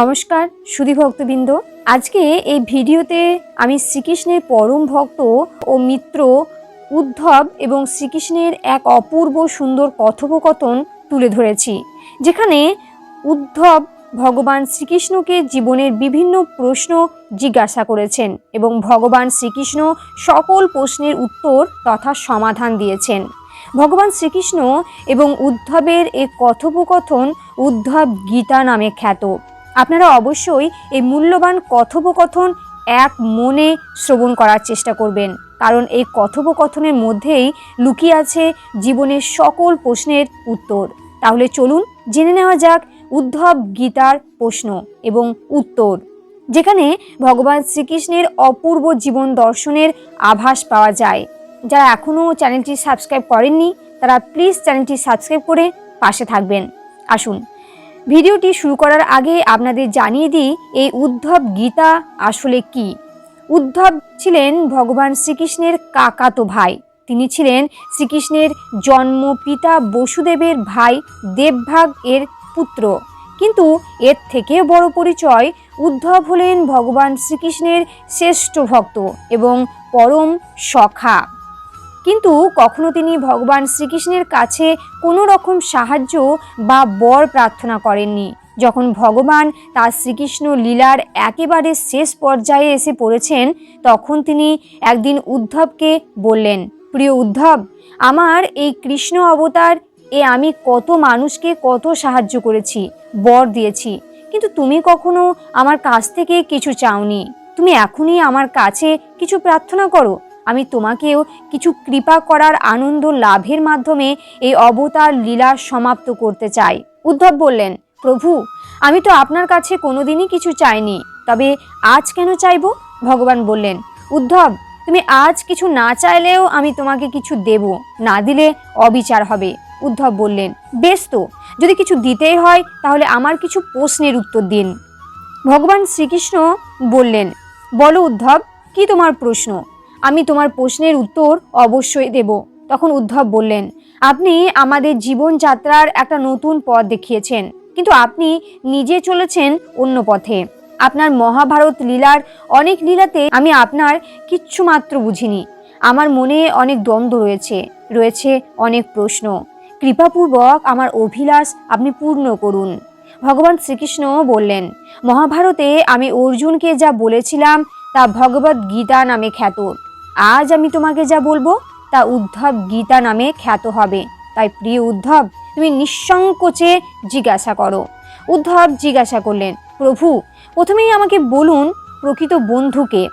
নমস্কার, সুধী ভক্তবৃন্দ। আজকে এই ভিডিওতে আমি শ্রীকৃষ্ণের পরম ভক্ত ও মিত্র উদ্ধব এবং শ্রীকৃষ্ণের এক অপূর্ব সুন্দর কথোপকথন তুলে ধরেছি, যেখানে উদ্ধব ভগবান শ্রীকৃষ্ণকে জীবনের বিভিন্ন প্রশ্ন জিজ্ঞাসা করেছেন এবং ভগবান শ্রীকৃষ্ণ সকল প্রশ্নের উত্তর তথা সমাধান দিয়েছেন। ভগবান শ্রীকৃষ্ণ এবং উদ্ধবের এই কথোপকথন উদ্ধব গীতা নামে খ্যাত। আপনারা অবশ্যই এই মূল্যবান কথোপকথন এক মনে শ্রবণ করার চেষ্টা করবেন। কারণ এই কথোপকথনের মধ্যেই লুকিয়ে আছে জীবনের সকল প্রশ্নের উত্তর। তাহলে চলুন জেনে নেওয়া যাক উদ্ধব গীতার প্রশ্ন এবং উত্তর। যেখানে ভগবান শ্রীকৃষ্ণের অপূর্ব জীবন দর্শনের আভাস পাওয়া যায়। যারা এখনও চ্যানেলটি সাবস্ক্রাইব করেননি, তারা প্লিজ চ্যানেলটি সাবস্ক্রাইব করে পাশে থাকবেন। আসুন ভিডিওটি শুরু করার আগে আপনাদের জানিয়ে দিই, এই উদ্ধব গীতা আসলে কি? উদ্ধব ছিলেন ভগবান শ্রীকৃষ্ণের কাকাতো ভাই। তিনি ছিলেন শ্রীকৃষ্ণের জন্ম পিতা বসুদেবের ভাই দেবভাগ এর পুত্র। কিন্তু এর থেকে বড় পরিচয়, উদ্ধব হলেন ভগবান শ্রীকৃষ্ণের শ্রেষ্ঠ ভক্ত এবং পরম সখা। কিন্তু কখনো তিনি ভগবান শ্রীকৃষ্ণের কাছে কোনো রকম সাহায্য বা বর প্রার্থনা করেননি। যখন ভগবান তার শ্রীকৃষ্ণ লীলার একেবারে শেষ পর্যায়ে এসে পড়েছেন, তখন তিনি একদিন উদ্ধবকে বললেন, প্রিয় উদ্ধব, আমার এই কৃষ্ণ অবতার, এ আমি কত মানুষকে কত সাহায্য করেছি, বর দিয়েছি। কিন্তু তুমি কখনো আমার কাছ থেকে কিছু চাওনি। তুমি এখনই আমার কাছে কিছু প্রার্থনা করো। আমি তোমাকেও কিছু কৃপা করার আনন্দ লাভের মাধ্যমে এই অবতার লীলা সমাপ্ত করতে চাই। উদ্ধব বললেন, প্রভু, আমি তো আপনার কাছে কোনোদিনই কিছু চাইনি, তবে আজ কেন চাইব? ভগবান বললেন, উদ্ধব, তুমি আজ কিছু না চাইলেও আমি তোমাকে কিছু দেব, না দিলে অবিচার হবে। উদ্ধব বললেন, বেশ তো, যদি কিছু দিতেই হয়, তাহলে আমার কিছু প্রশ্নের উত্তর দিন। ভগবান শ্রীকৃষ্ণ বললেন, বলো উদ্ধব, কি তোমার প্রশ্ন? আমি তোমার প্রশ্নের উত্তর অবশ্যই দেব। তখন উদ্ধব বললেন, আপনি আমাদের জীবনযাত্রার একটা নতুন পথ দেখিয়েছেন, কিন্তু আপনি নিজে চলেছেন অন্য পথে। আপনার মহাভারত লীলার অনেক লীলাতে আমি আপনার কিচ্ছু মাত্র বুঝিনি। আমার মনে অনেক দ্বন্দ্ব রয়েছে রয়েছে অনেক প্রশ্ন। কৃপাপূর্বক আমার অভিলাষ আপনি পূর্ণ করুন। ভগবান শ্রীকৃষ্ণ বললেন, মহাভারতে আমি অর্জুনকে যা বলেছিলাম তা ভগবত গীতা নামে খ্যাত। আজ আমি তোমাকে যা বলব তা উদ্ধব গীতা নামে খ্যাত হবে। তাই প্রিয় উদ্ধব, তুমি নিঃসংকোচে জিজ্ঞাসা করো। উদ্ধব জিজ্ঞাসা করলেন, প্রভু, প্রথমেই আমাকে বলুন প্রকৃত বন্ধুকে।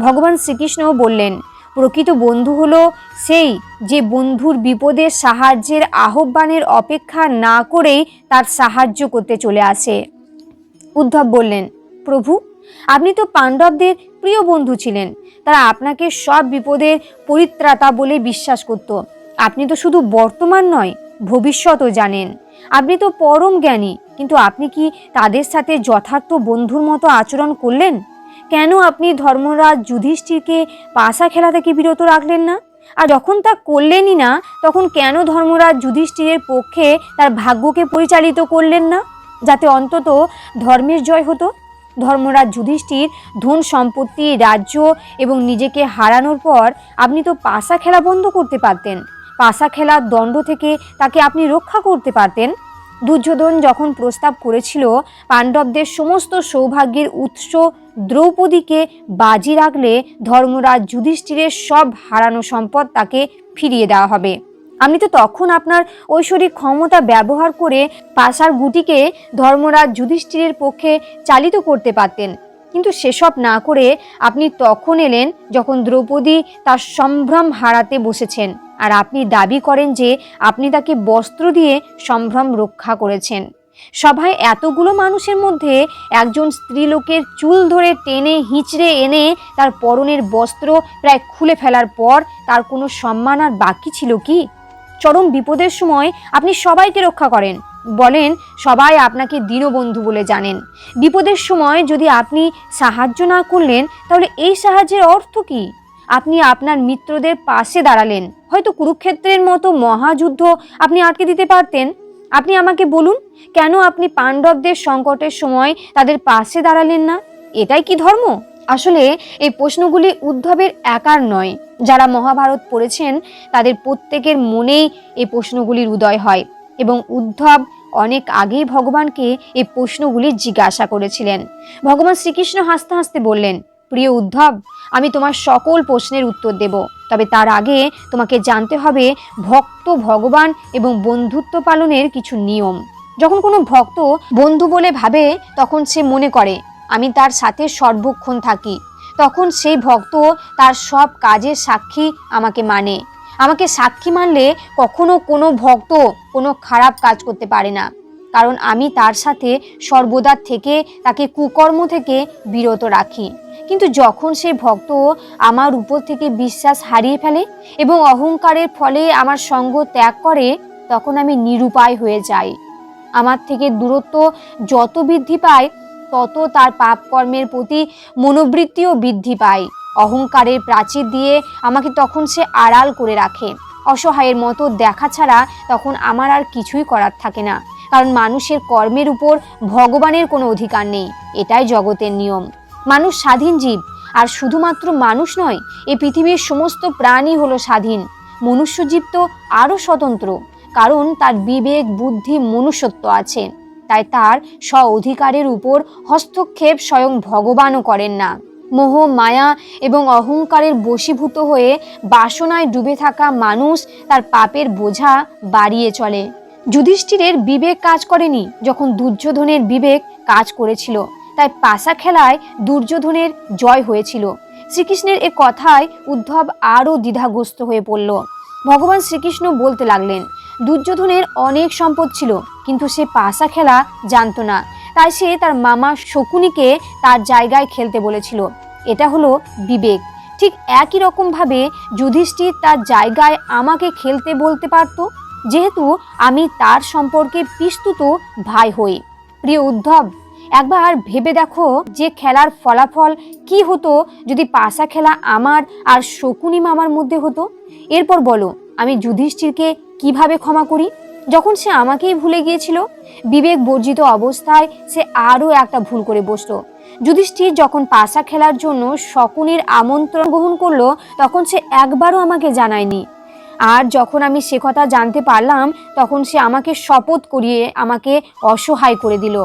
ভগবান শ্রীকৃষ্ণ বললেন, প্রকৃত বন্ধু হলো সেই যে বন্ধুর বিপদের সাহায্যের আহ্বানের অপেক্ষা না করেই তার সাহায্য করতে চলে আসে। উদ্ধব বললেন, প্রভু, আপনি তো পাণ্ডবদের প্রিয় বন্ধু ছিলেন। তারা আপনাকে সব বিপদের পরিত্রাতা বলে বিশ্বাস করত। আপনি তো শুধু বর্তমান নয়, ভবিষ্যতও জানেন। আপনি তো পরম জ্ঞানী, কিন্তু আপনি কি তাদের সাথে যথার্থ বন্ধুর মতো আচরণ করলেন? কেন আপনি ধর্মরাজ যুধিষ্ঠিরকে পাশা খেলা থেকে বিরত রাখলেন না? আর যখন তা করলেনই না, তখন কেন ধর্মরাজ যুধিষ্ঠিরের পক্ষে তার ভাগ্যকে পরিচালিত করলেন না, যাতে অন্তত ধর্মের জয় হতো? ধর্মরাজ যুধিষ্ঠির ধন সম্পত্তি, রাজ্য এবং নিজেকে হারানোর পর আপনি তো পাশা খেলা বন্ধ করতে পারতেন। পাশা খেলার দণ্ড থেকে তাকে আপনি রক্ষা করতে পারতেন। দুর্যোধন যখন প্রস্তাব করেছিল, পাণ্ডবদের সমস্ত সৌভাগ্যের উৎস দ্রৌপদীকে বাজি রাখলে ধর্মরাজ যুধিষ্ঠিরের সব হারানো সম্পদ তাকে ফিরিয়ে দেওয়া হবে। আপনি তো তখন আপনার ঐশ্বরিক ক্ষমতা ব্যবহার করে পাশার গুটিকে ধর্মরাজ যুধিষ্ঠিরের পক্ষে চালিত করতে পারতেন। কিন্তু সেসব না করে আপনি তখন এলেন যখন দ্রৌপদী তার সম্ভ্রম হারাতে বসেছেন আর আপনি দাবি করেন যে আপনি তাকে বস্ত্র দিয়ে সম্ভ্রম রক্ষা করেছেন। সভায় এতগুলো মানুষের মধ্যে একজন স্ত্রীলোকের চুল ধরে টেনে হিঁচড়ে এনে তার পরনের বস্ত্র প্রায় খুলে ফেলার পর তার কোনো সম্মান আর বাকি ছিল কি? চরম বিপদের সময় আপনি সবাইকে রক্ষা করেন। বলেন, সবাই আপনাকে দীনবন্ধু বলে জানেন। বিপদের সময় যদি আপনি সাহায্য না করলেন, তাহলে এই সাহায্যের অর্থ কি? আপনি আপনার মিত্রদের পাশে দাঁড়ালেন। হয়তো কুরুক্ষেত্রের মতো মহাযুদ্ধ আপনি আটকে দিতে পারতেন। আপনি আমাকে বলুন, কেন আপনি পাণ্ডবদের সংকটের সময় তাদের পাশে দাঁড়ালেন না? এটাই কি ধর্ম? আসলে এই প্রশ্নগুলি উদ্ধবের একার নয়। যারা মহাভারত পড়েছেন, তাদের প্রত্যেকের মনেই এই প্রশ্নগুলির উদয় হয় এবং উদ্ধব অনেক আগেই ভগবানকে এই প্রশ্নগুলি জিজ্ঞাসা করেছিলেন। ভগবান শ্রীকৃষ্ণ হাসতে হাসতে বললেন, প্রিয় উদ্ধব, আমি তোমার সকল প্রশ্নের উত্তর দেব। তবে তার আগে তোমাকে জানতে হবে ভক্ত ভগবান এবং বন্ধুত্ব পালনের কিছু নিয়ম। যখন কোনো ভক্ত বন্ধু বলে ভাবে, তখন সে মনে করে আমি তার সাথে সর্বক্ষণ থাকি। তখন সেই ভক্ত তার সব কাজের সাক্ষী আমাকে মানে। আমাকে সাক্ষী মানলে কখনো কোনো ভক্ত কোনো খারাপ কাজ করতে পারে না। কারণ আমি তার সাথে সর্বদা থেকে তাকে কুকর্ম থেকে বিরত রাখি। কিন্তু যখন সেই ভক্ত আমার উপর থেকে বিশ্বাস হারিয়ে ফেলে এবং অহংকারের ফলে আমার সঙ্গ ত্যাগ করে, তখন আমি নিরুপায় হয়ে যাই। আমার থেকে দূরত্ব যত বৃদ্ধি পায় তত তার পাপ কর্মের প্রতি মনোবৃত্তিও বৃদ্ধি পায়। অহংকারের প্রাচীর দিয়ে আমাকে তখন সে আড়াল করে রাখে। অসহায়ের মতো দেখা ছাড়া তখন আমার আর কিছুই করার থাকে না। কারণ মানুষের কর্মের উপর ভগবানের কোনো অধিকার নেই। এটাই জগতের নিয়ম। মানুষ স্বাধীন জীব। আর শুধুমাত্র মানুষ নয়, এ পৃথিবীর সমস্ত প্রাণী হলো স্বাধীন। মনুষ্যজীব তো আরও স্বতন্ত্র। কারণ তার বিবেক, বুদ্ধি, মনুষ্যত্ব আছে। তাই তার স্ব অধিকারের উপর হস্তক্ষেপ স্বয়ং ভগবানও করেন না। মোহ, মায়া এবং অহংকারের বশীভূত হয়ে বাসনায় ডুবে থাকা মানুষ তার পাপের বোঝা বাড়িয়ে চলে। যুধিষ্ঠিরের বিবেক কাজ করেনি, যখন দুর্যোধনের বিবেক কাজ করেছিল। তাই পাশা খেলায় দুর্যোধনের জয় হয়েছিল। শ্রীকৃষ্ণের এ কথায় উদ্ধব আরও দ্বিধাগ্রস্ত হয়ে পড়ল। ভগবান শ্রীকৃষ্ণ বলতে লাগলেন দুর্যোধনের অনেক সম্পদ ছিল, কিন্তু সে পাশা খেলা জানতো না। তাই সে তার মামা শকুনিকে তার জায়গায় খেলতে বলেছিল। এটা হলো বিবেক। ঠিক একই রকমভাবে যুধিষ্ঠির তার জায়গায় আমাকে খেলতে বলতে পারতো, যেহেতু আমি তার সম্পর্কে পিস্তুত ভাই হই। প্রিয় উদ্ধব, একবার ভেবে দেখো যে খেলার ফলাফল কি হতো যদি পাশা খেলা আমার আর শকুনি মামার মধ্যে হতো। এরপর বলো আমি যুধিষ্ঠিরকে কীভাবে ক্ষমা করি? যখন সে আমাকেই ভুলে গিয়েছিল, বিবেক বর্জিত অবস্থায় সে আরও একটা ভুল করে বসল। যুধিষ্ঠির যখন পাশা খেলার জন্য শকুনের আমন্ত্রণ গ্রহণ করল, তখন সে একবারও আমাকে জানায়নি। আর যখন আমি সে কথা জানতে পারলাম, তখন সে আমাকে শপথ করিয়ে আমাকে অসহায় করে দিল।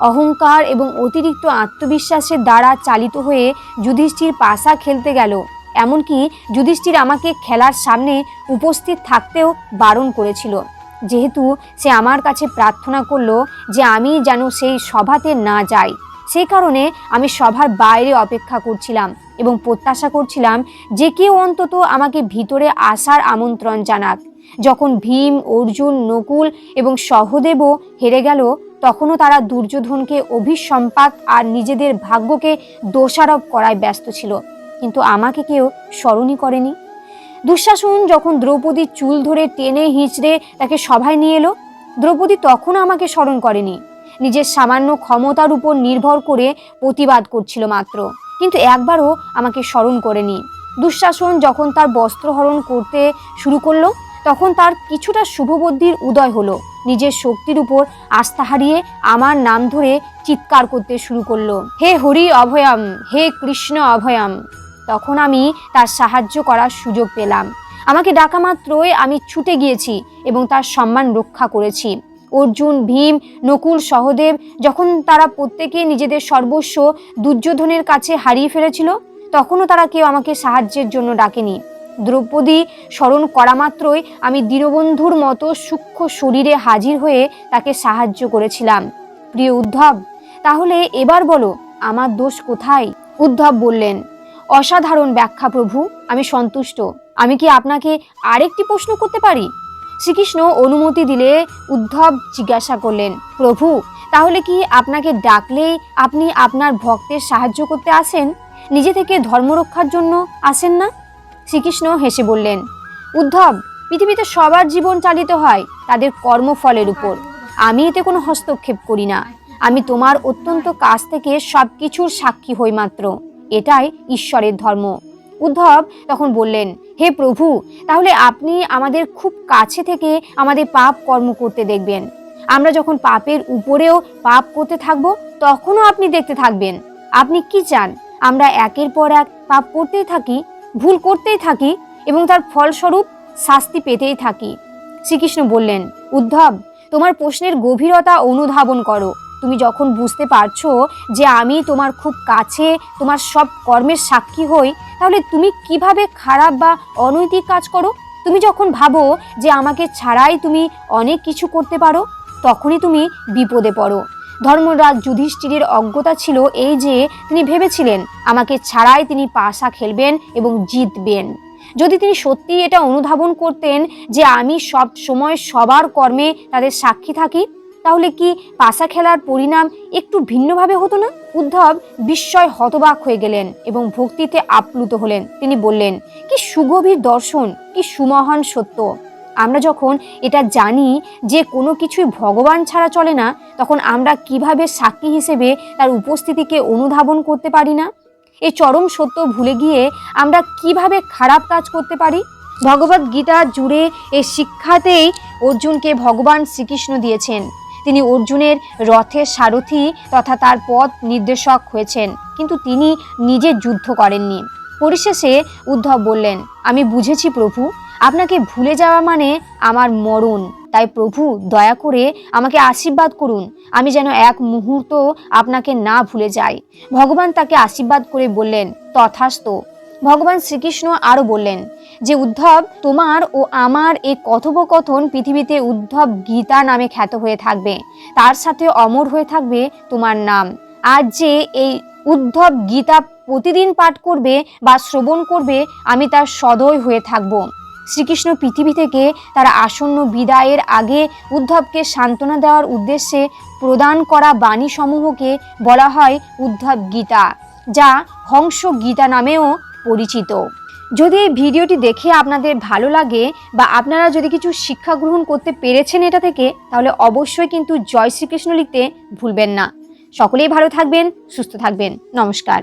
অহংকার এবং অতিরিক্ত আত্মবিশ্বাসের দ্বারা চালিত হয়ে যুধিষ্ঠির পাশা খেলতে গেল। এমনকি যুধিষ্ঠির আমাকে খেলার সামনে উপস্থিত থাকতেও বারণ করেছিল। যেহেতু সে আমার কাছে প্রার্থনা করল যে আমি যেন সেই সভাতে না যাই। সেই কারণে আমি সভার বাইরে অপেক্ষা করছিলাম এবং প্রত্যাশা করছিলাম যে কেউ অন্তত আমাকে ভিতরে আসার আমন্ত্রণ জানাক। যখন ভীম, অর্জুন, নকুল এবং সহদেবও হেরে গেল, তখনও তারা দুর্যোধনকে অভিসম্পাত আর নিজেদের ভাগ্যকে দোষারোপ করায় ব্যস্ত ছিল। কিন্তু আমাকে কেউ স্মরণই করেনি। দুঃশাসন যখন দ্রৌপদীর চুল ধরে টেনে হিঁচড়ে তাকে সভায় নিয়ে এলো, দ্রৌপদী তখনও আমাকে স্মরণ করেনি। নিজের সামান্য ক্ষমতার উপর নির্ভর করে প্রতিবাদ করছিল মাত্র, কিন্তু একবারও আমাকে স্মরণ করেনি। দুঃশাসন যখন তার বস্ত্রহরণ করতে শুরু করল, তখন তার কিছুটা শুভবুদ্ধির উদয় হলো। নিজের শক্তির উপর আস্থা হারিয়ে আমার নাম ধরে চিৎকার করতে শুরু করল, হে হরি অভয়াম, হে কৃষ্ণ অভয়াম। তখন আমি তার সাহায্য করার সুযোগ পেলাম। আমাকে ডাকা মাত্রই আমি ছুটে গিয়েছি এবং তার সম্মান রক্ষা করেছি। অর্জুন, ভীম, নকুল, সহদেব যখন তারা প্রত্যেকে নিজেদের সর্বস্ব দুর্যোধনের কাছে হারিয়ে ফেলেছিল, তখনও তারা কেউ আমাকে সাহায্যের জন্য ডাকেনি। দ্রৌপদী স্মরণ করা মাত্রই আমি দীনবন্ধুর মতো সূক্ষ্ম শরীরে হাজির হয়ে তাকে সাহায্য করেছিলাম। প্রিয় উদ্ধব, তাহলে এবার বলো, আমার দোষ কোথায়? উদ্ধব বললেন অসাধারণ ব্যাখ্যা প্রভু, আমি সন্তুষ্ট। আমি কি আপনাকে আরেকটি প্রশ্ন করতে পারি? শ্রীকৃষ্ণ অনুমতি দিলে উদ্ধব জিজ্ঞাসা করলেন, প্রভু, তাহলে কি আপনাকে ডাকলেই আপনি আপনার ভক্তের সাহায্য করতে আসেন? নিজে থেকে ধর্ম রক্ষার জন্য আসেন না? শ্রীকৃষ্ণ হেসে বললেন, উদ্ধব, পৃথিবীতে সবার জীবন চালিত হয় তাদের কর্মফলের উপর। আমি এতে কোনো হস্তক্ষেপ করি না। আমি তোমার অত্যন্ত কাছ থেকে সব কিছুর সাক্ষী হই মাত্র। এটাই ঈশ্বরের ধর্ম। উদ্ধব তখন বললেন, হে প্রভু, তাহলে আপনি আমাদের খুব কাছে থেকে আমাদের পাপ কর্ম করতে দেখবেন। আমরা যখন পাপের উপরেও পাপ করতে থাকব, তখনও আপনি দেখতে থাকবেন। আপনি কি চান? আমরা একের পর এক পাপ করতেই থাকি, ভুল করতেই থাকি এবং তার ফলস্বরূপ শাস্তি পেতেই থাকি। শ্রীকৃষ্ণ বললেন, উদ্ধব, তোমার প্রশ্নের গভীরতা অনুধাবন করো। তুমি যখন বুঝতে পারছ যে আমি তোমার খুব কাছে, তোমার সব কর্মের সাক্ষী হই, তাহলে তুমি কীভাবে খারাপ বা অনৈতিক কাজ করো? তুমি যখন ভাবো যে আমাকে ছাড়াই তুমি অনেক কিছু করতে পারো, তখনই তুমি বিপদে পড়ো। ধর্মরাজ যুধিষ্ঠিরের অজ্ঞতা ছিল এই যে তিনি ভেবেছিলেন, আমাকে ছাড়াই তিনি পাশা খেলবেন এবং জিতবেন। যদি তিনি সত্যিই এটা অনুধাবন করতেন যে আমি সব সময় সবার কর্মে তাদের সাক্ষী থাকি তাহলে কি পাশা খেলার পরিণাম একটু ভিন্নভাবে হতো না? উদ্ধব বিস্ময় হতবাক হয়ে গেলেন এবং ভক্তিতে আপ্লুত হলেন। তিনি বললেন, কি সুগভীর দর্শন, কি সুমহান সত্য। আমরা যখন এটা জানি যে কোনো কিছুই ভগবান ছাড়া চলে না, তখন আমরা কীভাবে সাক্ষী হিসেবে তার উপস্থিতিকে অনুধাবন করতে পারি না? এই চরম সত্য ভুলে গিয়ে আমরা কীভাবে খারাপ কাজ করতে পারি? ভগবত গীতা জুড়ে এই শিক্ষাতেই অর্জুনকে ভগবান শ্রীকৃষ্ণ দিয়েছেন। তিনি অর্জুনের রথের সারথি তথা তার পথ নির্দেশক হয়েছেন। কিন্তু তিনি নিজে যুদ্ধ করেননি। পরিশেষে উদ্ধব বললেন, আমি বুঝেছি প্রভু, আপনাকে ভুলে যাওয়া মানে আমার মরণ। তাই প্রভু, দয়া করে আমাকে আশীর্বাদ করুন। আমি যেন এক মুহূর্ত আপনাকে না ভুলে যাই। ভগবান তাকে আশীর্বাদ করে বললেন, তথাস্ত ভগবান শ্রীকৃষ্ণ আরও বললেন যে উদ্ধব, তোমার ও আমার এই কথোপকথন পৃথিবীতে উদ্ধব গীতা নামে খ্যাত হয়ে থাকবে। তার সাথে অমর হয়ে থাকবে তোমার নাম। আর যে এই উদ্ধব গীতা প্রতিদিন পাঠ করবে বা শ্রবণ করবে, আমি তার সদয় হয়ে থাকব। শ্রীকৃষ্ণ পৃথিবী থেকে তার আসন্ন বিদায়ের আগে উদ্ধবকে সান্ত্বনা দেওয়ার উদ্দেশ্যে প্রদান করা বাণী সমূহকে বলা হয় উদ্ধব গীতা, যা হংস গীতা নামেও পরিচিত। যদি এই ভিডিওটি দেখে আপনাদের ভালো লাগে বা আপনারা যদি কিছু শিক্ষা গ্রহণ করতে পেরেছেন এটা থেকে, তাহলে অবশ্যই কিন্তু জয় শ্রীকৃষ্ণ লিখতে ভুলবেন না। সকলেই ভালো থাকবেন, সুস্থ থাকবেন। নমস্কার।